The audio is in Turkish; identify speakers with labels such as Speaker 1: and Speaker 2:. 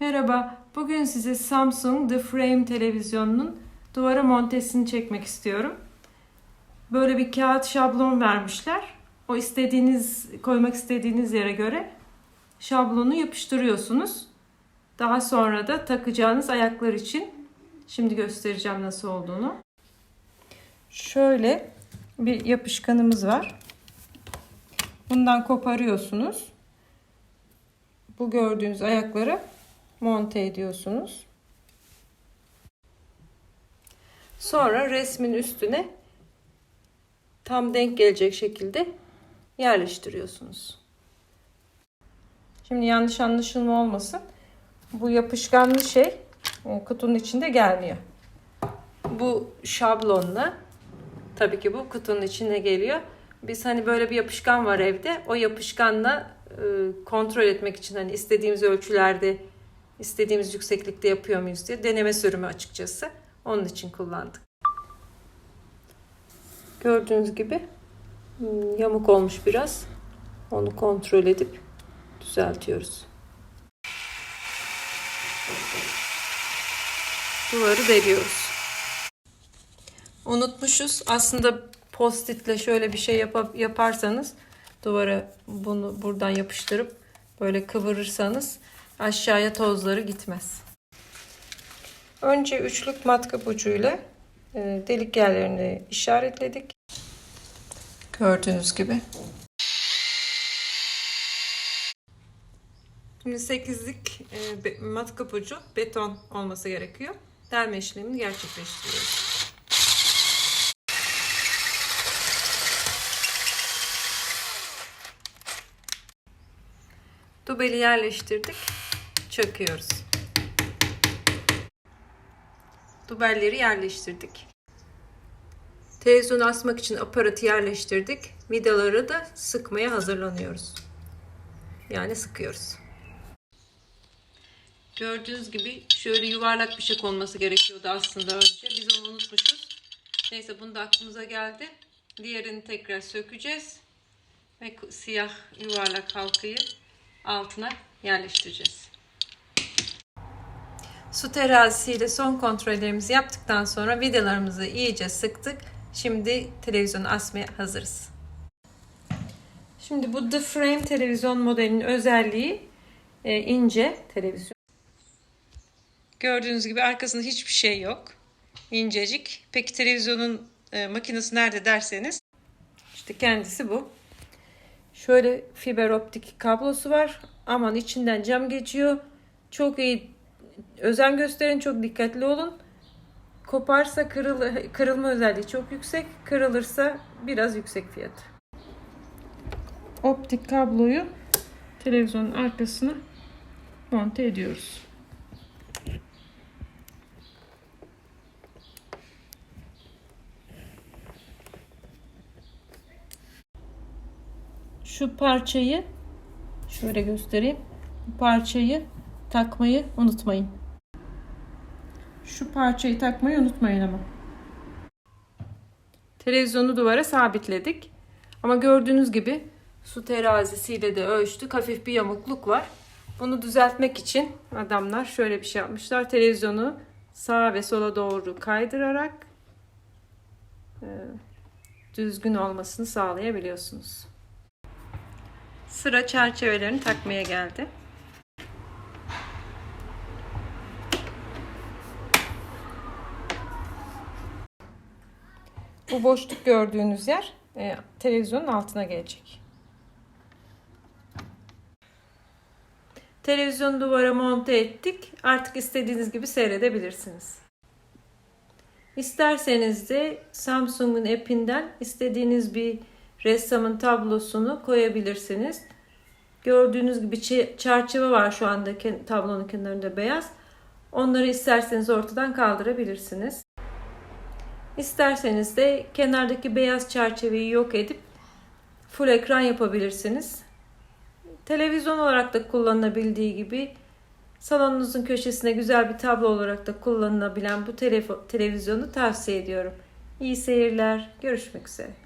Speaker 1: Merhaba, bugün size Samsung The Frame televizyonunun duvara montesini çekmek istiyorum. Böyle bir kağıt şablon vermişler. O istediğiniz, koymak istediğiniz yere göre şablonu yapıştırıyorsunuz. Daha sonra da takacağınız ayaklar için şimdi göstereceğim nasıl olduğunu. Şöyle bir yapışkanımız var. Bundan koparıyorsunuz. Bu gördüğünüz ayakları monte ediyorsunuz. Sonra resmin üstüne tam denk gelecek şekilde yerleştiriyorsunuz. Şimdi yanlış anlaşılma olmasın. Bu yapışkanlı şey e, kutunun içinde gelmiyor. Bu şablonla tabii ki bu kutunun içine geliyor. Biz hani böyle bir yapışkan var evde. O yapışkanla e, kontrol etmek için hani istediğimiz ölçülerde istediğimiz yükseklikte yapıyor muyuz diye deneme sürümü açıkçası. Onun için kullandık. Gördüğünüz gibi hmm, yamuk olmuş biraz. Onu kontrol edip düzeltiyoruz. Duvarı deliyoruz. Unutmuşuz. Aslında postitle şöyle bir şey yap yaparsanız duvara bunu buradan yapıştırıp böyle kıvırırsanız aşağıya tozları gitmez. Önce üçlük matkap ucuyla e, delik yerlerini işaretledik. Gördüğünüz gibi. Şimdi sekizlik e, matkap ucu beton olması gerekiyor. Delme işlemini gerçekleştiriyoruz. Dubeli yerleştirdik. Çakıyoruz. Dubelleri yerleştirdik. Televizyonu asmak için aparatı yerleştirdik. Vidaları da sıkmaya hazırlanıyoruz. Yani sıkıyoruz. Gördüğünüz gibi şöyle yuvarlak bir şey olması gerekiyordu aslında önce. Biz onu unutmuşuz. Neyse bunu da aklımıza geldi. Diğerini tekrar sökeceğiz. Ve siyah yuvarlak halkayı altına yerleştireceğiz. Su terazisiyle son kontrollerimizi yaptıktan sonra vidalarımızı iyice sıktık. Şimdi televizyonu asmaya hazırız. Şimdi bu The Frame televizyon modelinin özelliği e, ince televizyon. Gördüğünüz gibi arkasında hiçbir şey yok. İncecik. Peki televizyonun e, makinesi nerede derseniz işte kendisi bu. Şöyle fiber optik kablosu var. Aman içinden cam geçiyor. Çok iyi özen gösterin, çok dikkatli olun. Koparsa kırıl, kırılma özelliği çok yüksek. Kırılırsa biraz yüksek fiyat. Optik kabloyu televizyonun arkasına monte ediyoruz. Şu parçayı şöyle göstereyim. Bu parçayı takmayı unutmayın. Şu parçayı takmayı unutmayın ama. Televizyonu duvara sabitledik. Ama gördüğünüz gibi su terazisiyle de ölçtük. Hafif bir yamukluk var. Bunu düzeltmek için adamlar şöyle bir şey yapmışlar. Televizyonu sağa ve sola doğru kaydırarak e, düzgün olmasını sağlayabiliyorsunuz. Sıra çerçevelerini takmaya geldi. Bu boşluk gördüğünüz yer e, televizyonun altına gelecek. Televizyonu duvara monte ettik. Artık istediğiniz gibi seyredebilirsiniz. İsterseniz de Samsung'un app'inden istediğiniz bir ressamın tablosunu koyabilirsiniz. Gördüğünüz gibi çerçeve var şu andaki tablonun kenarında beyaz. Onları isterseniz ortadan kaldırabilirsiniz. İsterseniz de kenardaki beyaz çerçeveyi yok edip full ekran yapabilirsiniz. Televizyon olarak da kullanılabildiği gibi salonunuzun köşesine güzel bir tablo olarak da kullanılabilen bu televizyonu tavsiye ediyorum. İyi seyirler. Görüşmek üzere.